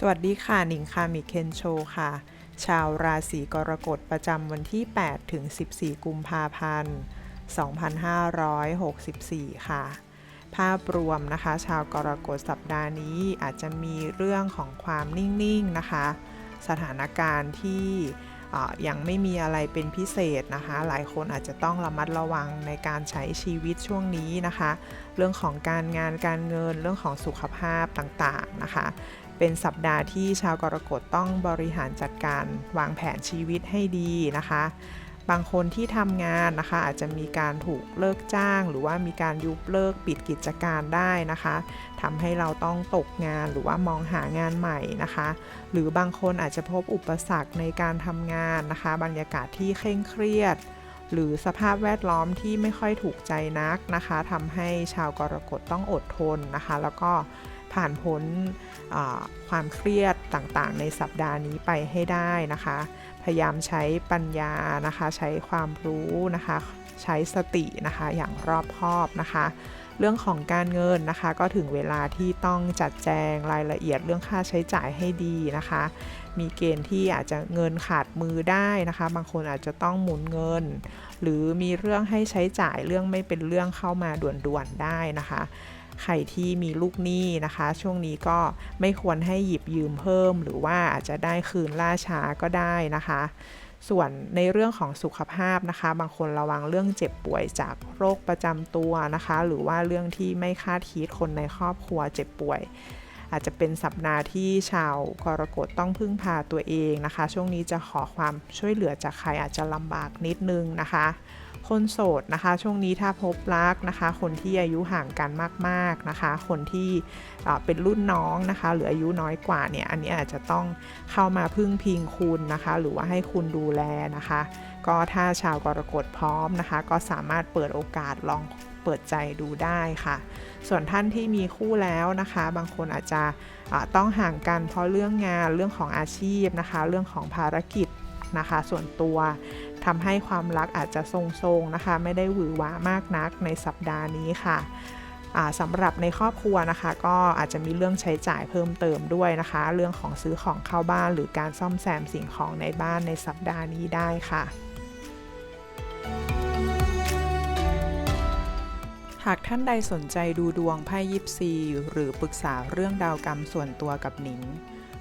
สวัสดีค่ะ หนิงคามิเคนโชค่ะ ชาวราศีกรกฎประจำวันที่ 8 ถึง 14 กุมภาพันธ์ 2564 ค่ะ ภาพรวมนะคะ ชาวกรกฎสัปดาห์นี้อาจจะมีเรื่องของความนิ่ง ๆ นะคะ สถานการณ์ที่ยังไม่มีอะไรเป็นพิเศษนะคะ หลายคนอาจจะต้องระมัดระวังในการใช้ชีวิตช่วงนี้นะคะ เรื่องของการงานการเงินเรื่องของสุขภาพต่างๆนะคะ เป็นสัปดาห์ที่ชาวกรกฎต้องบริหารจัดการวางแผนชีวิตให้ดีนะคะ บางคนที่ทำงานนะคะ อาจจะมีการถูกเลิกจ้าง หรือว่ามีการยุบเลิกปิดกิจการได้นะคะทำให้เราต้องตกงานหรือว่ามองหางานใหม่นะคะ หรือบางคนอาจจะพบอุปสรรคในการทำงานนะคะ บรรยากาศที่เคร่งเครียดหรือสภาพแวดล้อมที่ไม่ค่อยถูกใจนักนะคะทำให้ชาวกรกฎต้องอดทนนะคะ แล้วก็ ผ่านพ้นความเครียดต่างๆ ในสัปดาห์นี้ไปให้ได้นะคะ พยายามใช้ปัญญานะคะ ใช้ความรู้นะคะ ใช้สตินะคะ อย่างรอบคอบนะคะ เรื่องของการเงินนะคะ ก็ถึงเวลาที่ต้องจัดแจงรายละเอียดเรื่องค่าใช้จ่ายให้ดีนะคะ มีเกณฑ์ที่อาจจะเงินขาดมือได้นะคะ บางคนอาจจะต้องหมุนเงิน หรือมีเรื่องให้ใช้จ่ายเรื่องไม่เป็นเรื่องเข้ามาด่วนๆได้นะคะ ใครที่มีลูกหนี้นะคะ ช่วงนี้ก็ไม่ควรให้หยิบยืมเพิ่ม หรือว่าอาจจะได้คืนล่าช้าก็ได้นะคะ ส่วนในเรื่องของสุขภาพนะคะ บางคนระวังเรื่องเจ็บป่วยจากโรคประจำตัวนะคะ หรือว่าเรื่องที่ไม่คาดคิดคนในครอบครัวเจ็บป่วยอาจจะเป็นสัปดาห์ที่ชาวกรกฎต้องพึ่งพาตัวเองนะคะ ช่วงนี้จะขอความช่วยเหลือจากใครอาจจะลำบากนิดนึงนะคะ คนโสดนะคะ ช่วงนี้ถ้าพบรักนะคะ คนที่อายุห่างกันมากๆนะคะ คนที่เป็นรุ่นน้องนะคะ หรืออายุน้อยกว่าเนี่ยอันนี้อาจจะต้องเข้ามาพึ่งพิงคุณนะคะ หรือว่าให้คุณดูแลนะคะ ก็ถ้าชาวกรกฎพร้อมนะคะ ก็สามารถเปิดโอกาสลองเปิดใจดูได้ค่ะ ส่วนท่านที่มีคู่แล้วนะคะ บางคนอาจจะต้องห่างกันเพราะเรื่องงานเรื่องของอาชีพนะคะ เรื่องของภารกิจนะคะ ส่วนตัว ทำให้ความรักอาจจะทรงๆนะคะ ไม่ได้หวือหวามากนักในสัปดาห์นี้ค่ะสำหรับในครอบครัวนะคะ ก็อาจจะมีเรื่องใช้จ่ายเพิ่มเติมด้วยนะคะ เรื่องของซื้อของเข้าบ้านหรือการซ่อมแซมสิ่งของในบ้านในสัปดาห์นี้ได้ค่ะหากท่านใดสนใจดูดวงไพ่ยิปซี หรือปรึกษาเรื่องดาวกรรมส่วนตัวกับหนิง